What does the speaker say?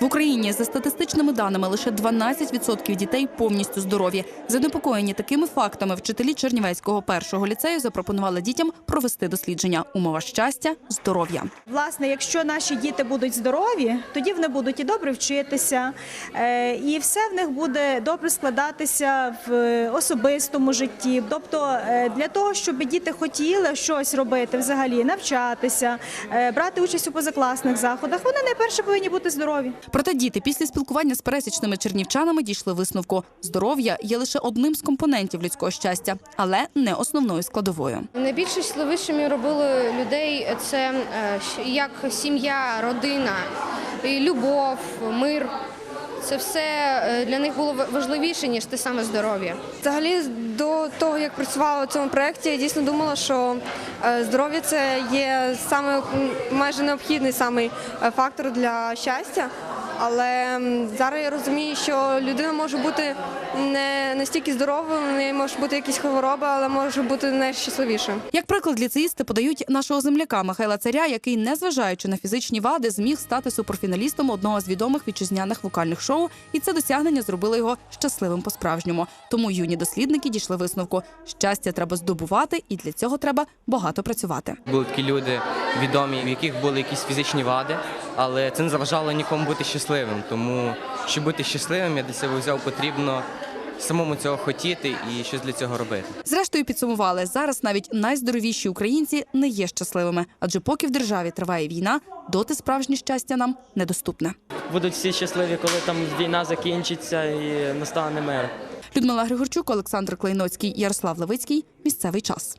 В Україні за статистичними даними лише 12% дітей повністю здорові. Занепокоєні такими фактами вчителі Чернівецького першого ліцею запропонували дітям провести дослідження. Умова щастя, здоров'я. Власне, якщо наші діти будуть здорові, тоді вони будуть і добре вчитися, е, і все в них буде добре складатися в особистому житті. Тобто, е, для того, щоб діти хотіли щось робити, взагалі навчатися, е, брати участь у позакласних заходах, вони найперше повинні бути здорові. Проте діти після спілкування з пересічними чернівчанами дійшли висновку: здоров'я є лише одним з компонентів людського щастя, але не основною складовою. Найбільш щасливішими робили людей це е, як сім'я, родина, любов, мир. Це все е, для них було важливіше, ніж те саме здоров'я. Взагалі, до того, як працювала у цьому проєкті, я дійсно думала, що е, здоров'я це є саме майже необхідний самий е, фактор для щастя. Але зараз я розумію, що людина може бути не настільки здоровою, в неї може бути якісь хвороби, але може бути найщасливішою. Як приклад, ліцеїсти подають нашого земляка Михайла Царя, який, незважаючи на фізичні вади, зміг стати суперфіналістом одного з відомих вітчизняних вокальних шоу, і це досягнення зробило його щасливим по-справжньому. Тому юні дослідники дійшли висновку: щастя треба здобувати, і для цього треба багато працювати. Були такі люди відомі, в яких були якісь фізичні вади, але це не заважало нікому бути щасливим. Тому, щоб бути щасливим, я для себе взяв потрібно самому цього хотіти і щось для цього робити. Зрештою підсумували, зараз навіть найздоровіші українці не є щасливими, адже поки в державі триває війна, доти справжнє щастя нам недоступне. будуть всі щасливі, коли там війна закінчиться і настане мир. Людмила Григорчук, Олександр Клейноцький, Ярослав Левицький. Місцевий час.